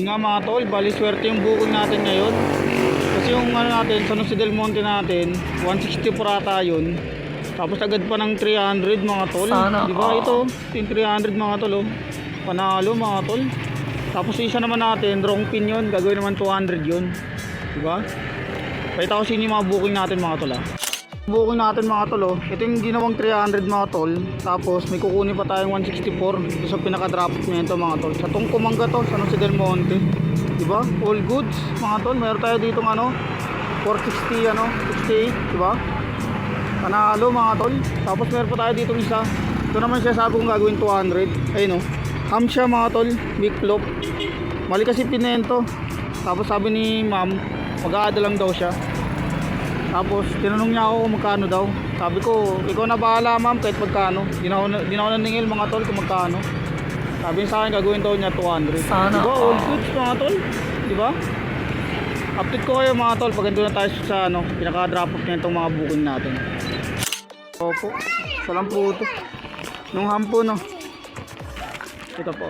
Nga mga tol, bali swerte yung booking natin ngayon. Kasi yung ano natin, San Jose del Monte natin, 164 ata yun. Tapos agad pa ng 300 mga tol. Sana Di ba all. ito? Yung 300 mga tol oh. Panalo mga tol. Tapos isa naman natin, wrong pin yun. Gagawin naman 200 yun. Di ba? Pakita ko sa inyo yung mga booking natin mga tol ah. Booking natin mga tol oh. Ito yung ginawang 300 mga tol. Tapos may kukunin pa tayong 164 dito sa pinaka-drop nito mga tol. Sa tong kumangga to, sa Jose del Monte. Di ba? All goods mga tol. Meron tayo dito ano 460 ano, 68, di ba? Panalo mga tol. Tapos meron pa tayo dito isa. Ito naman siya sabi kong gagawin 200. Ayun oh. Ham mga tol. Big flop. Mali kasi pinento. Tapos sabi ni ma'am, mag-aada lang daw siya. Tapos tinanong niya ako kung magkano daw. Sabi ko, ikaw na bahala ma'am kahit magkano. Di na ako, na- di na ako naningil mga tol kung magkano. Sabi niya sa akin gagawin daw niya 200. Sana Diba? all. Goods mga tol. Diba? Update ko kayo mga tol pag nandun na tayo sa ano, pinaka-drop off na itong mga booking natin. Opo. Isa lang po ito. Nung hampo no. Ito po.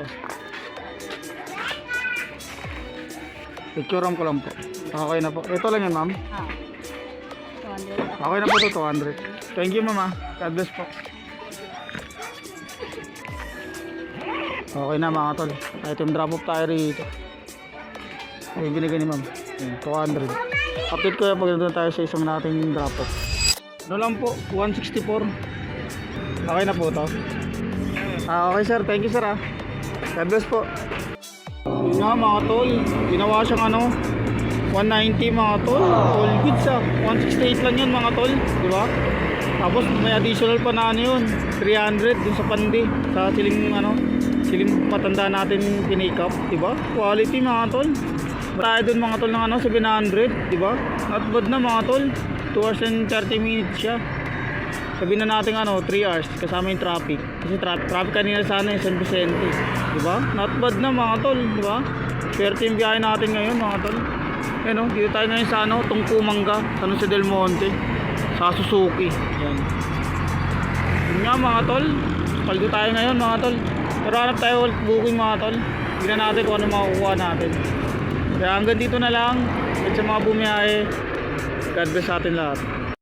Picturean ko lang po. Okay na po. Ito lang yan ma'am. Ah. 200. Okay na po ito 200. Thank you mama. God bless po. Okay na mga tol. Item drop off tayo rito. Ay, binigay ni ma'am. Ayan, 200. Update ko yan pag nandun tayo sa isang nating drop off. Ano lang po, 164. Okay na po to. Ah, okay sir, thank you sir ah. God bless po. Yun nga mga tol, ginawa siyang ano, 190 mga tol. All goods ah. 168 lang yun mga tol, di ba? Tapos may additional pa na ano yun, 300 dun sa pandi, sa siling ano, siling matanda natin pinake up, di ba? Quality mga tol. Tayo dun mga tol ng ano, 700, di ba? Not bad na mga tol. 2 hours and 30 minutes siya. Sabihin na natin ano, 3 hours kasama yung traffic. Kasi tra- traffic kanina sana yung San Vicente. Di ba? Not bad na mga tol, di ba? Swerte yung biyahe natin ngayon mga tol. Ayun oh, dito tayo ngayon sa ano, Tungkumanga, San Jose del Monte, sa Suzuki. Yan. Yun nga mga tol, paldo tayo ngayon mga tol. Pero hanap tayo ulit booking mga tol. Tignan natin kung ano makukuha natin. Kaya hanggang dito na lang. At sa mga bumiyahe, God bless sa atin lahat.